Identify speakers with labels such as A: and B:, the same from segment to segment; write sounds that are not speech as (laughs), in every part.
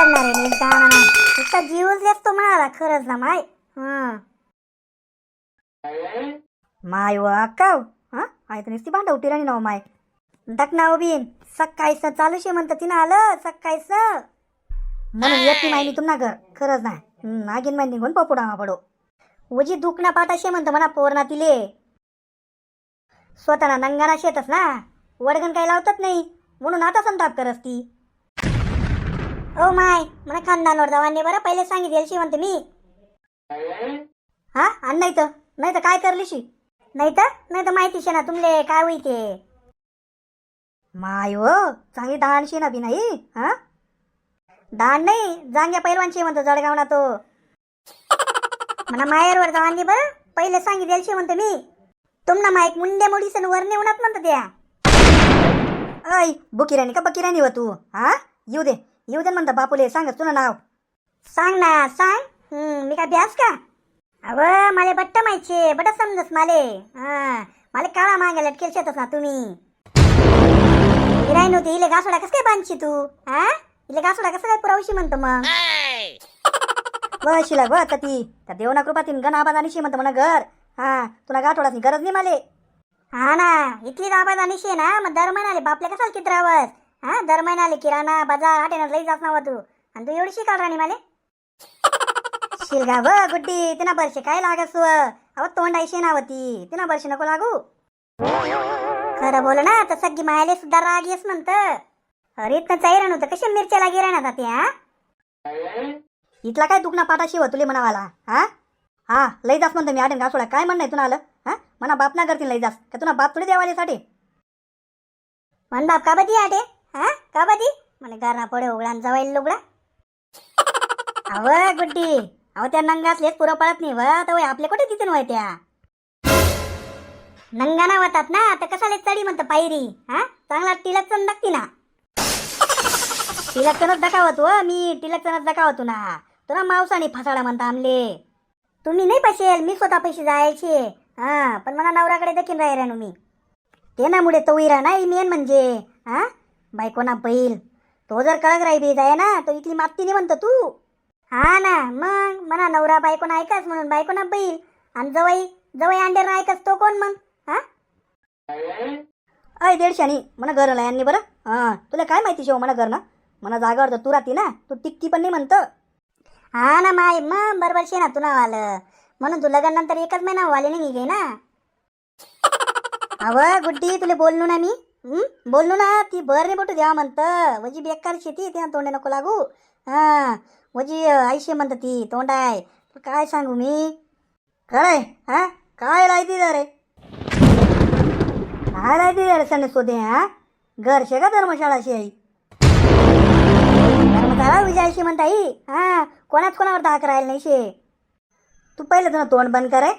A: लागणार आहे नीट गाणं नाही. नुसता जीवच लेसतो म्हणाला खरंच ना माय? हं. माय व अक्काव हा? आई तर नुसती भांडा उठी राणी नाव माय. दकनाव बिन. सकाळीच चालूश म्हणतं तिनं आलं सकाळीच म्हणून येते माय मी तुम्हाला घर. खरंच नाही नागिन माय निघून पपुडा पडो. उजी दुखना पाटाशे म्हणतं म्हणा पोरना तिले. स्वतःना नंगाना शेतच ना. वडगण काही लावतात नाही. म्हणून आता संताप करस ती. ओ माय मला खानदानवर जावांनी बरं पहिले सांगितलं शी मी. हा? आणि नाही तर नाही तर काय करलीशी? नाही तर नाही तर माहिती शे ना तुमले काय होई ते. माय हो चांगली दाणशी ना बी नाही हा? दाण नाही जांग्या पैलवानशी म्हणतो जळगावना तो. म्हणा माहेरवर जावांनी बरं पहिले सांगितलं शी म्हणतो मी. तुमना माईक मुंड्या मोडीसन वर नेऊनात म्हणतो त्या. ऐ बुकिराणी का बकिराणी व तू हा? येऊ दे. येऊ दे म्हणता बापूले सांगच तुला नाव. सांग ना सांग? हम्म, मी काय भ्यास का? अव मला बट्ट माहिती बट समजस माले. हा मला काळा मागे लटकेल शेतस ना तुम्ही. हिराई नव्हती इले घासोडा कस काय बांधशी तू? हा? इले घासोडा कसं काय पुरावशी म्हणतो मग? बशिला ब आता ती त्या देवना कृपातीन गण आबाद आणि म्हणतो म्हणा घर. हा तुला गाठोडाची गरज नाही माले. हा ना इथली आबाद आणि शे ना मग दर महिन्याले बापल्या कसाल किती राहस हा दर महिन्याले किराणा बाजार आटेना लई जात ना तू. आणि तू एवढी शिकाल राणी माले? (laughs) शिलगा ब गुड्डी तिना बरशे काय लागस अव तोंड ऐशी नावती तिना बरशे नको लागू. खरं बोल ना तर सगळी मायाले सुद्धा राग येस म्हणत. अरे इथं चैरण होतं कशी मिरच्या लागी राहणार ते हा? इथला काय दुखणा पाठाशी हो तुले म्हणावाला हा? हा लई जास म्हणतो मी आडेन घासोडा काय म्हणणं तुला आलं हा? म्हणा बाप ना करतील लई जास का तुला बाप थोडी देवाले साठी म्हण बाप का बदी आटे हा? का बदी मला गारणा पडे उघडा जवाईल लुगडा. अव गुड्डी. अहो त्या नंगासलेच पुरं पळत नाही व. तर आपले कुठे तिथे वय त्या? नंगाना होतात ना. तर कसाले चढी म्हणतं पायरी? हा? चांगला टिलक चण दाखती ना. टिलक चणच व. मी टिलक चणच दाखवतो ना. तुला मावसाने फसाडा म्हणता आमले. तुम्ही नाही पैसेल मी स्वतः पैसे जायचे. हा पण मला नवऱ्याकडे देखील राहिला ना मी. ते ना मुळे तो इरा नाही मेन म्हणजे. हा? बायकोना बैल. तो जर कळक राही बी जाय ना तो इथली माती नाही म्हणतो तू. हा ना मग? म्हणा नवरा बायकोना ऐकास म्हणून बायकोना बैल. आणि जवई जवई अंड्यानं ऐकास तो कोण मग? हा? अय दीडशानी म्हणा घर यांनी बरं. हा तुला काय माहिती शेव म्हणा घर ना म्हणा जागावर तर तू राहती ना तू टिक्की पण नाही म्हणतं. हा ना माय मग बरोबर शे ना तू नाव आलं. म्हणून तू लग्न नंतर एकच महिना वाले नाही निघे ना? अव गुड्डी तुला बोललो ना मी. बोललो ना ती बर नाही बोटू द्या म्हणतं वजी बेकार शेती त्या तोंडे नको लागू हा वजी आयशी म्हणतं ती तोंड आहे काय सांगू मी खरंय हा काय लायती रे काय लायती रे सण सोदे हा घर शे का धर्मशाळाशी आई धर्मशाळा विजयाशी म्हणता आई हा कोणाच कोणावर दाख राहील नाही शे तू पहिलं तुला तोंड बंद करे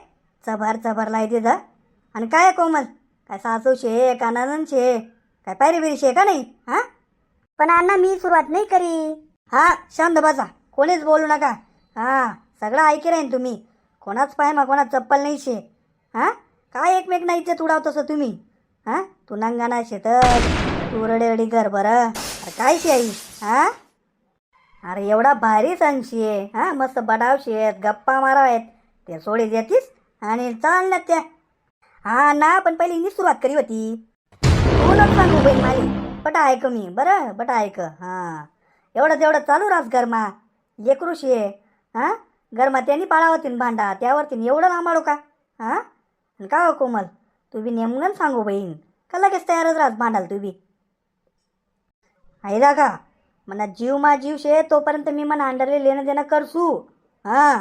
A: चभार चभर लायती जा आणि काय कोमल काय सासू शे का ननन शे काय पायरी बिरी शे का नाही हा? पण अण्णा मी सुरुवात नाही करी. हा शांत बसा. कोणीच बोलू नका. हा सगळं ऐके राहीन तुम्ही. कोणाच पाय मग कोणाच चप्पल नाही शे हा? काय एकमेक नाही इज्जत उडाव तसं तुम्ही? हा? तू नंगाना शेतत तू रडे घर बरं अरे काय शे आई हा? अरे एवढा भारी संशी आहे. हा मस्त बडावशी आहेत गप्पा माराव आहेत ते सोडी देतीस आणि चालण्यात त्या हा ना पण पहिली मी सुरुवात करी होती. तूनच सांगू बहीण माली. बट ऐक मी बरं? बट ऐक हां. एवढं तेवढं चालू रास गरमा लेकरूशी आहे हां? गरमा त्यांनी पाळावतीन भांडा त्यावरतीन एवढं लांबाडू का? हां? आणि का हो कोमल? तू बी नेमकं सांगू बहीण. का लगेच तयारच राहत भांडाल तू बी? आहे का म्हणा जीव मा जीव शे तोपर्यंत मी म्हणा अंडरले लेणं देणं करसू हां.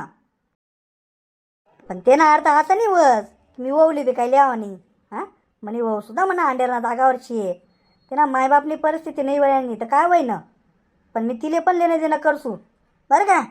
A: पण ते ना अर्थ असं नाही वस मी ओवली बी काही लिहावं नाही. हां? म्हणे वहू सुद्धा म्हणा अंडेरना जागावरची आहे. ते ना मायबापनी परिस्थिती नाही वळली तर काय होईना? पण मी तिले पण लेणं देणं करसू. बरं का?